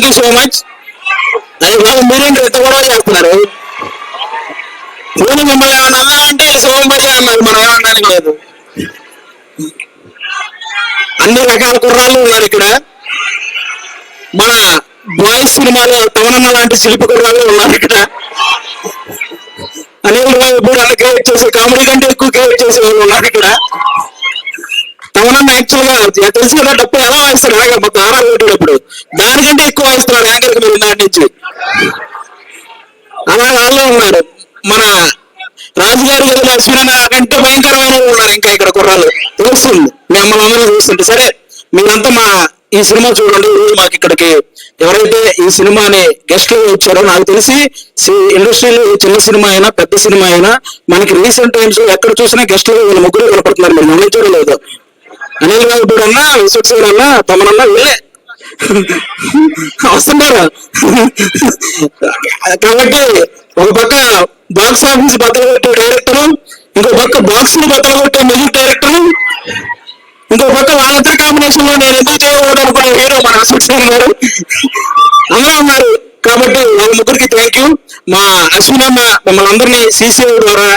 Thank you so much అది మీరేంటి ఎంత గొడవ చేస్తున్నారు? పోనీ మిమ్మల్ని ఏమన్నా అన్నారంటే శివంబడి అన్నారు మనం ఏమనడానికి లేదు. అన్ని రకాల కుర్రాళ్ళు ఉన్నారు ఇక్కడ. మన బాయ్స్ సినిమాలో తవనన్న లాంటి శిల్ప కుర్రాళ్ళు ఉన్నారు ఇక్కడ. అనిల్ రావు ఇప్పుడు అలా క్రియేట్ చేసే కామెడీ కంటే ఎక్కువ క్రియేట్ చేసే వాళ్ళు ఉన్నారు ఇక్కడ. యాక్చువల్గా తెలుసు కదా ఎలా వేస్తారు అలాగే మొత్తం ఆరాలు కొట్టేటప్పుడు దానికంటే ఎక్కువ వేస్తున్నారు యాంకర్కి మీరు దాని నుంచి. అలా వాళ్ళు ఉన్నారు మన రాజుగారి గదిలో అశ్విన కంటే భయంకరమైన ఉన్నారు ఇంకా ఇక్కడ కుర్రాలు తెలుస్తుంది. మిమ్మల్ని అందరూ చూస్తుంటే. సరే మీరంతా మా ఈ సినిమా చూడండి. ఈ మాకు ఇక్కడికి ఎవరైతే ఈ సినిమాని గెస్ట్గా వచ్చారో నాకు తెలిసి ఇండస్ట్రీలో చిన్న సినిమా అయినా పెద్ద సినిమా అయినా మనకి రీసెంట్ టైమ్స్ ఎక్కడ చూసినా గెస్ట్గా వీళ్ళ ముగ్గురు కనపడుతున్నారు. మీరు గమనించడం చూడలేదు అనిల్ రావుడు అన్నా విశ్వక్ అన్నా తమనన్నా వీళ్ళే. వస్తున్నారు? కాబట్టి ఒక పక్క బాక్స్ ఆఫీస్ బద్దలు కొట్టే డైరెక్టర్ ఇంకో పక్క బాక్స్ని బద్దలు కొట్టే మ్యూజిక్ డైరెక్టర్ ఇంకో పక్క వాళ్ళిద్దరి కాంబినేషన్లో నేను ఎందుకు చేయకూడదు అనుకునే హీరో మన అశ్వక్ గారు. అలా ఉన్నారు. కాబట్టి వాళ్ళ ముగ్గురికి థ్యాంక్ యూ మా అశ్విన్ అమ్మ మిమ్మల్ని అందరినీ సీసీఐ ద్వారా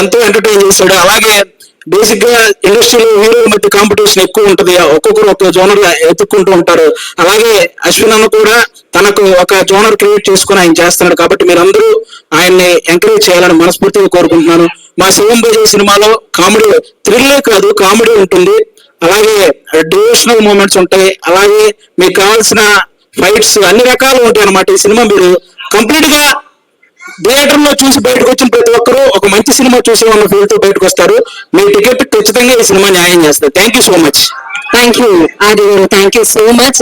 ఎంతో ఎంటర్టైన్ చేశాడు. అలాగే బేసిక్గా ఇండస్ట్రీలో హీరోలు బట్టి కాంపిటీషన్ ఎక్కువ ఉంటది. ఒక్కొక్కరు ఒక జోనర్ ఎత్తుక్కుంటూ ఉంటారు. అలాగే అశ్విన్ అన్న కూడా తనకు ఒక జోనర్ క్రియేట్ చేసుకుని ఆయన చేస్తున్నాడు. కాబట్టి మీరందరూ ఆయన్ని ఎంకరేజ్ చేయాలని మనస్ఫూర్తిగా కోరుకుంటున్నాను. మా శివం బజే సినిమాలో కామెడీ థ్రిల్లే కాదు కామెడీ ఉంటుంది. అలాగే డివోషనల్ మూమెంట్స్ ఉంటాయి. అలాగే మీకు కావాల్సిన ఫైట్స్ అన్ని రకాలు ఉంటాయి అన్నమాట ఈ సినిమా. మీరు కంప్లీట్గా థియేటర్లో చూసి బయటకు వచ్చిన ప్రతి ఒక్కరూ ఒక మంచి సినిమా చూసే వాళ్ళ ఫీల్తో బయటకు వస్తారు. మీ టికెట్ ఖచ్చితంగా ఈ సినిమా న్యాయం చేస్తారు thank you so much thank you Aadi thank you so much